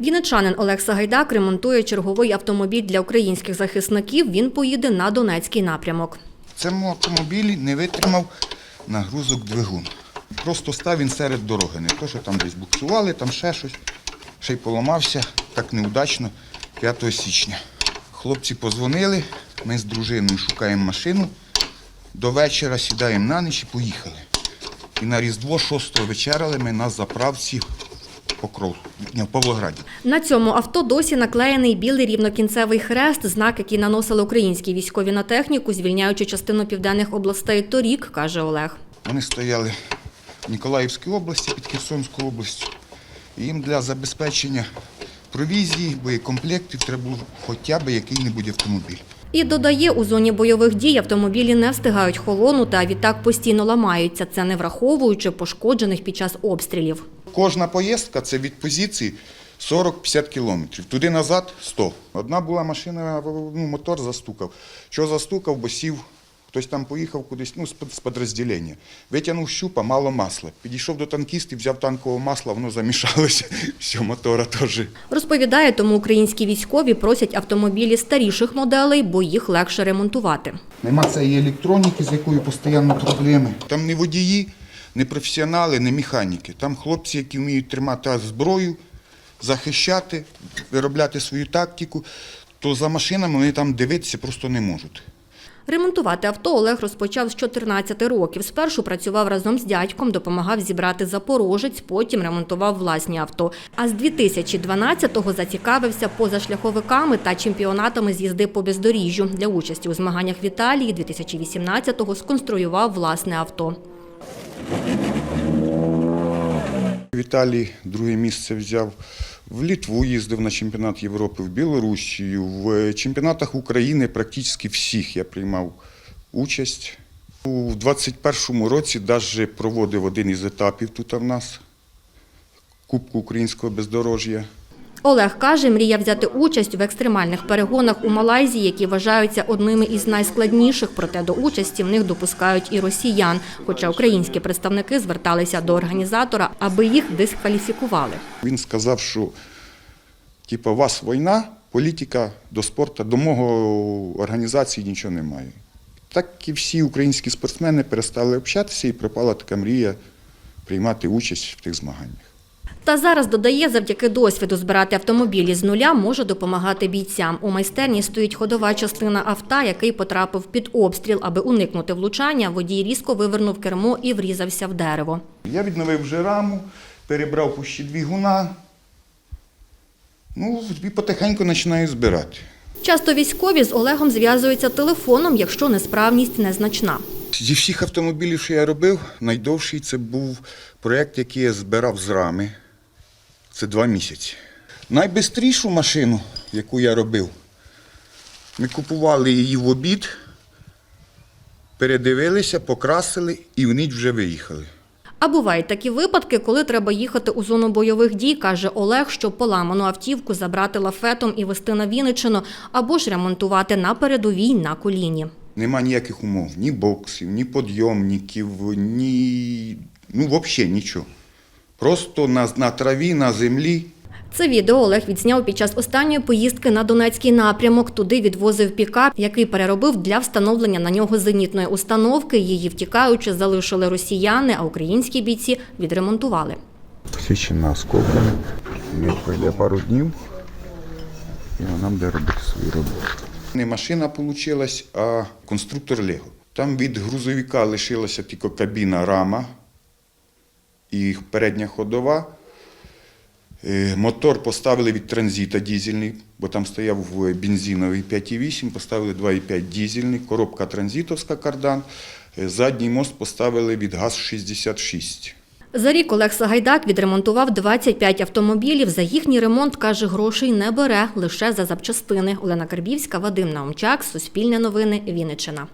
Вінничанин Олег Сагайдак ремонтує черговий автомобіль для українських захисників. Він поїде на Донецький напрямок. В цьому автомобілі не витримав нагрузок двигун. Просто став він серед дороги. Не то, що там десь буксували, там ще щось. Ще й поламався так неудачно 5 січня. Хлопці позвонили, ми з дружиною шукаємо машину. До вечора сідаємо на ніч і поїхали. І на Різдво 6 вечеряли ми на заправці Покров, в Павлограді. На цьому авто досі наклеєний білий рівнокінцевий хрест, знак, який наносили українські військові на техніку, звільняючи частину південних областей торік, каже Олег. Вони стояли в Ніколаївській області під Херсонською областю. І їм для забезпечення провізії, боєкомплектів треба був хоча б який-небудь автомобіль. І додає, у зоні бойових дій автомобілі не встигають холонути, а відтак постійно ламаються. Це не враховуючи пошкоджених під час обстрілів. Кожна поїздка це від позиції 40-50 кілометрів. Туди назад 100. Одна була машина, ну, мотор застукав. Що застукав, бо сів, хтось там поїхав кудись, ну, з підрозділення. Витягнув щупа, мало масла. Підійшов до танкістів, взяв танкового масла, воно замішалося. Все, мотора теж. Розповідає, тому українські військові просять автомобілі старіших моделей, бо їх легше ремонтувати. Нема цієї електроніки, з якою постійно проблеми. Там не водії, не професіонали, не механіки. Там хлопці, які вміють тримати зброю, захищати, виробляти свою тактику, то за машинами вони там дивитися просто не можуть. Ремонтувати авто Олег розпочав з 14 років. Спершу працював разом з дядьком, допомагав зібрати запорожець, потім ремонтував власні авто. А з 2012-го зацікавився позашляховиками та чемпіонатами з їзди по бездоріжжю. Для участі у змаганнях в Італії 2018-го сконструював власне авто. В Італії друге місце взяв. В Літву їздив на чемпіонат Європи, в Білорусію, в чемпіонатах України практично всіх я приймав участь. У 21-му році навіть проводив один із етапів тут в нас Кубку українського бездорожжя. Олег каже, мріяв взяти участь в екстремальних перегонах у Малайзії, які вважаються одними із найскладніших. Проте до участі в них допускають і росіян. Хоча українські представники зверталися до організатора, аби їх дискваліфікували. Він сказав, що типу, вас війна, політика до спорту, до мого організації нічого немає. Так і всі українські спортсмени перестали общатися і пропала така мрія приймати участь в тих змаганнях. Та зараз додає, завдяки досвіду збирати автомобілі з нуля може допомагати бійцям. У майстерні стоїть ходова частина авто, який потрапив під обстріл. Аби уникнути влучання, водій різко вивернув кермо і врізався в дерево. Я відновив вже раму, перебрав пущі двигуна. Ну, і потихеньку починаю збирати. Часто військові з Олегом зв'язуються телефоном, якщо несправність незначна. Зі всіх автомобілів, що я робив, найдовший це був проєкт, який я збирав з рами. Це два місяці. Найбистрішу машину, яку я робив, ми купували її в обід, передивилися, покрасили і в ніч вже виїхали. А бувають такі випадки, коли треба їхати у зону бойових дій, каже Олег, щоб поламану автівку забрати лафетом і вести на Вінниччину, або ж ремонтувати на передовій на коліні. Нема ніяких умов, ні боксів, ні підйомників, ні. ну, взагалі нічого. Просто на, на траві, на землі. Це відео Олег відзняв під час останньої поїздки на Донецький напрямок. Туди відвозив пікап, який переробив для встановлення на нього зенітної установки. Її втікаючи залишили росіяни, а українські бійці відремонтували. Посвідчена осколками. Він пройде пару днів, і вона буде робити свою роботу. Не машина вийшла, а конструктор Лего. Там від грузовика лишилася тільки кабіна рама і передня ходова. Е, Мотор поставили від транзита дізельний, бо там стояв бензиновий 5,8, поставили 2,5 дізельний, коробка транзитовська кардан. Е, Задній мост поставили від ГАЗ-66. За рік Олег Сагайдак відремонтував 25 автомобілів. За їхній ремонт, каже, грошей не бере, лише за запчастини. Олена Карбівська, Вадим Наумчак, Суспільне новини, Вінниччина.